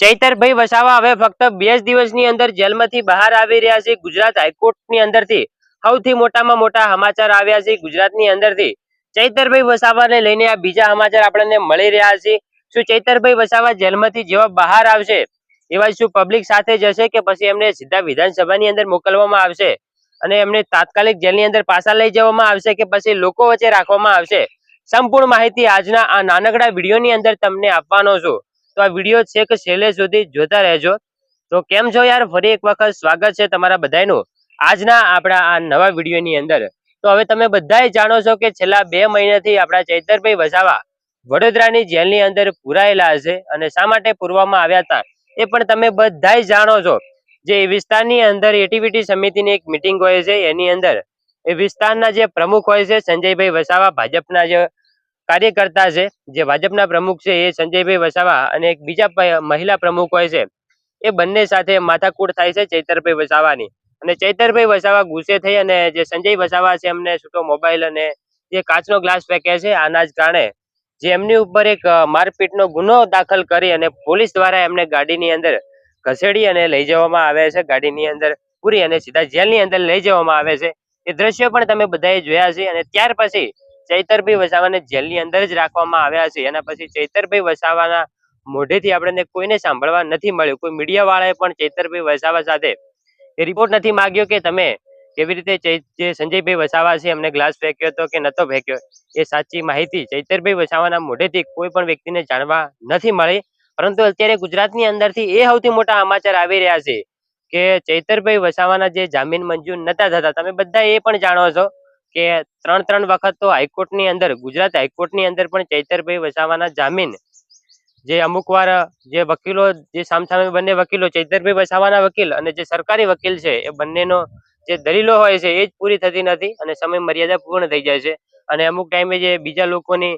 ચૈતરભાઈ વસાવા હવે ફક્ત બે જ દિવસની અંદર જેલમાંથી બહાર આવી રહ્યા છે ગુજરાત હાઈકોર્ટની અંદરથી. સૌથી મોટામાં મોટા સમાચાર આવ્યા છે ગુજરાતની અંદરથી. ચૈતરભાઈ વસાવાને લઈને આ બીજા સમાચાર આપણને મળી રહ્યા છે. શું ચૈતરભાઈ વસાવા જેલમાંથી જેવા બહાર આવશે? એવા શું પબ્લિક સાથે જશે કે પછી એમને સીધા વિધાનસભાની અંદર મોકલવામાં આવશે? અને એમને તાત્કાલિક જેલની અંદર પાછા લઈ જવામાં આવશે કે પછી લોકો વચ્ચે રાખવામાં આવશે? સંપૂર્ણ માહિતી આજના આ નાનકડા વિડીયોની અંદર તમને આપવાનો છું. તો આ વીડિયો છેક છેલ્લે સુધી જોતા રહેજો. તો કેમ છો યાર? ફરી એક વખત સ્વાગત છે તમારા બધાનું આજના આપણા આ નવા વિડીયોની અંદર. તો હવે તમે બધાય જાણો છો કે છેલ્લા બે મહિનાથી આપણા ચૈતરભાઈ વસાવા વડોદરાની જેલની અંદર પુરાયેલા હશે અને શા માટે પૂરવામાં આવ્યા હતા એ પણ તમે બધાય જાણો છો. જે વિસ્તારની અંદર એટીવીટી સમિતિની એક મિટિંગ હોય છે, એની અંદર એ વિસ્તારના જે પ્રમુખ હોય છે, સંજયભાઈ વસાવા, ભાજપના જે કાર્યકર્તા છે, જે ભાજપના પ્રમુખ છે એ સંજયભાઈ વસાવા અને એક બીજા મહિલા પ્રમુખ હોય છે. એ બંને સાથે માથાકૂટ થાય છે ચૈતરભાઈ વસાવાની. અને ચૈતરભાઈ વસાવા ગુસ્સે થઈ અને જે સંજય વસાવા છે એમને છૂટો મોબાઈલ અને જે કાચનો ગ્લાસ ફેંકે છે આના જ કારણે, જે એમની ઉપર એક મારપીટનો ગુનો દાખલ કરી અને પોલીસ દ્વારા એમને ગાડીની અંદર ઘસેડી અને લઈ જવામાં આવે છે. ગાડીની અંદર પૂરી અને સીધા જેલની અંદર લઈ જવામાં આવે છે. એ દ્રશ્ય પણ તમે બધાએ જોયા છે અને ત્યાર પછી ચૈતરભાઈ વસાવાને જેલની અંદર જ રાખવામાં આવ્યા છે. એના પછી ચૈતરભાઈ વસાવાના મોઢેથી આપણને કોઈને સાંભળવા નથી મળ્યું. કોઈ મીડિયા વાળાએ પણ ચૈતરભાઈ વસાવા સાથે એ રિપોર્ટ નથી માંગ્યો કે તમે કેવી રીતે સંજયભાઈ વસાવા છે એમને ગ્લાસ ફેંક્યો હતો કે નતો ફેંક્યો. એ સાચી માહિતી ચૈતરભાઈ વસાવાના મોઢેથી કોઈ પણ વ્યક્તિને જાણવા નથી મળી. પરંતુ અત્યારે ગુજરાતની અંદરથી એ સૌથી મોટા સમાચાર આવી રહ્યા છે કે ચૈતરભાઈ વસાવાના જે જામીન મંજૂર નતા થતા. તમે બધા એ પણ જાણો છો કે ત્રણ ત્રણ વખત તો હાઈકોર્ટની અંદર, ગુજરાત હાઈકોર્ટની અંદર પણ ચૈતરભાઈ વસાવાના જામીન જે અમુક વાર, જે વકીલો, જે સામસામે બંને વકીલો, ચૈતરભાઈ વસાવાના વકીલ અને જે સરકારી વકીલ છે, એ બંનેનો જે દલીલો હોય છે, એ જ પૂરી થતી નથી અને સમય મર્યાદા પૂર્ણ થઈ જાય છે. અને અમુક ટાઈમે જે બીજા લોકોની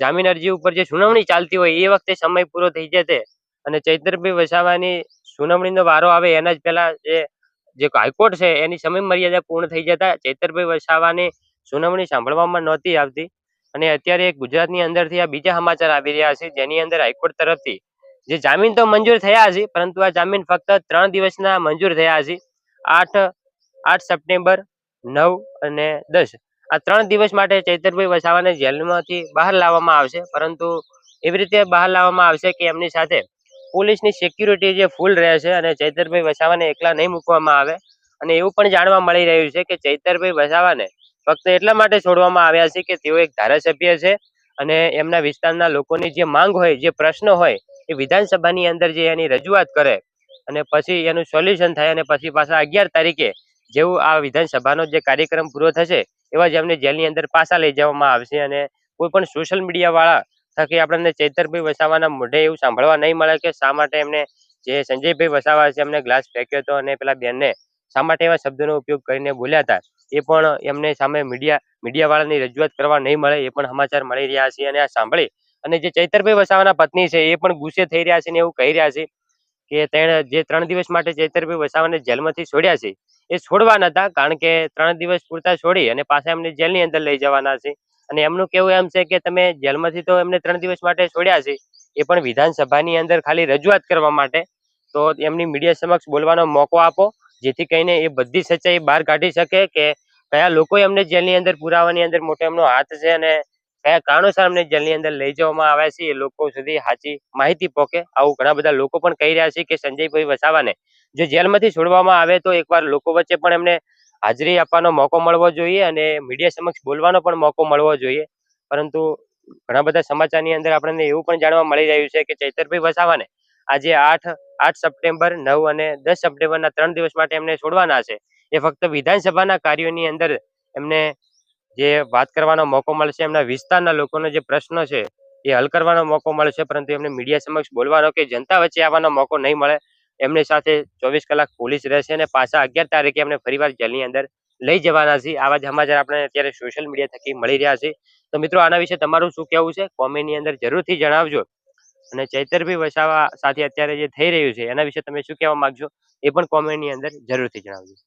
જામીન અરજી ઉપર જે સુનાવણી ચાલતી હોય, એ વખતે સમય પૂરો થઈ જશે. અને ચૈતરભાઈ વસાવાની સુનાવણીનો વારો આવે એના જ પહેલા જે જે હાઈકોર્ટ છે, એની સમય મર્યાદા પૂર્ણ થઈ જતા ચેતરભાઈ વસાવાની સુનાવણી સાંભળવામાં નહોતી આવતી. અને અત્યારે ગુજરાતની અંદરથી આ બીજા સમાચાર આવી રહ્યા છે, જેની અંદર હાઈકોર્ટ તરફથી જે જામીન તો મંજૂર થયા છે પરંતુ આ જામીન ફક્ત ત્રણ દિવસના મંજૂર થયા છે આઠ આઠ સપ્ટેમ્બર, નવ અને દસ. આ ત્રણ દિવસ માટે ચૈતરભાઈ વસાવાને જેલમાંથી બહાર લાવવામાં આવશે, પરંતુ એવી રીતે બહાર લાવવામાં આવશે કે એમની સાથે પોલીસની સિક્યુરિટી જે ફૂલ રહેશે અને ચૈતરભાઈ વસાવાને એકલા નહીં મૂકવામાં આવે. અને એવું પણ જાણવા મળી રહ્યું છે કે ચૈતરભાઈ વસાવાને ફક્ત એટલા માટે છોડવામાં આવ્યા છે કે તેઓ એક ધારાસભ્ય છે અને એમના વિસ્તારના લોકોની જે માંગ હોય, જે પ્રશ્નો હોય એ વિધાનસભાની અંદર જે એની રજૂઆત કરે અને પછી એનું સોલ્યુશન થાય અને પછી પાછા અગિયાર તારીખે જેવું આ વિધાનસભાનો જે કાર્યક્રમ પૂરો થશે એવા જ એમને જેલની અંદર પાછા લઈ જવામાં આવશે અને કોઈ પણ સોશિયલ મીડિયા વાળા થકી આપણને ચૈતરભાઈ વસાવાના મોઢે એવું સાંભળવા નહીં મળે કે શા માટે એમને જે સંજયભાઈ વસાવા છે, એમને ગ્લાસ ફેંક્યો હતો અને પેલા બેનને શા માટે એવા શબ્દોનો ઉપયોગ કરીને બોલ્યા હતા, એ પણ એમને સામે મીડિયા મીડિયા વાળાની રજૂઆત કરવા નહીં મળે, એ પણ સમાચાર મળી રહ્યા છે અને આ સાંભળી. અને જે ચૈતરભાઈ વસાવાના પત્ની છે, એ પણ ગુસ્સે થઈ રહ્યા છે ને એવું કહી રહ્યા છે કે તેણે જે ત્રણ દિવસ માટે ચૈતરભાઈ વસાવાને જેલમાંથી છોડ્યા છે, એ છોડવા હતા કારણ કે ત્રણ દિવસ પૂરતા છોડી અને પાછા એમને જેલની અંદર લઈ જવાના છે. અને એમનું કેવું એમ છે કે તમે જેલમાંથી તો એમને ત્રણ દિવસ માટે છોડ્યા છે, એ પણ વિધાનસભાની અંદર ખાલી રજૂઆત કરવા માટે. તો એમની મીડિયા સમક્ષ બોલવાનો મોકો આપો, જેથી કરીને એ બધી સચ્ચાઈ બહાર કાઢી શકે કે કયા લોકો એમને જેલની અંદર પુરાવાની અંદર મોટો એમનો હાથ છે અને કયા કારણોસર એમને જેલની અંદર લઈ જવામાં આવ્યા છે, એ લોકો સુધી સાચી માહિતી પોકે. આવું ઘણા બધા લોકો પણ કહી રહ્યા છે કે સંજયભાઈ વસાવાને, જો જેલમાંથી છોડવામાં આવે તો એકવાર લોકો વચ્ચે પણ એમને હાજરી આપવાનો મોકો મળવો જોઈએ અને મીડિયા સમક્ષ બોલવાનો પણ મોકો મળવો જોઈએ. પરંતુ ઘણા બધા સમાચારની અંદર આપણને એવું પણ જાણવા મળી રહ્યું છે કે ચૈતરભાઈ વસાવાને આજે આઠ આઠ સપ્ટેમ્બર, નવ અને દસ સપ્ટેમ્બરના ત્રણ દિવસ માટે એમને છોડવાના છે. એ ફક્ત વિધાનસભાના કાર્યોની અંદર એમને જે વાત કરવાનો મોકો મળશે, એમના વિસ્તારના લોકોનો જે પ્રશ્ન છે એ હલ કરવાનો મોકો મળશે, પરંતુ એમને મીડિયા સમક્ષ બોલવાનો કે જનતા વચ્ચે આવવાનો મોકો નહીં મળે. એમની સાથે ચોવીસ કલાક પોલીસ રહેશે અને પાછા અગિયાર તારીખે એમને ફરીવાર જેલની અંદર લઈ જવાના છે. આવા સમાચાર આપણે અત્યારે સોશિયલ મીડિયા થકી મળી રહ્યા છે. તો મિત્રો, આના વિશે તમારું શું કહેવું છે? કોમેન્ટની અંદર જરૂરથી જણાવજો. અને ચૈતરભાઈ વસાવા સાથે અત્યારે જે થઈ રહ્યું છે, એના વિશે તમે શું કહેવા માંગશો? એ પણ કોમેન્ટની અંદર જરૂરથી જણાવજો.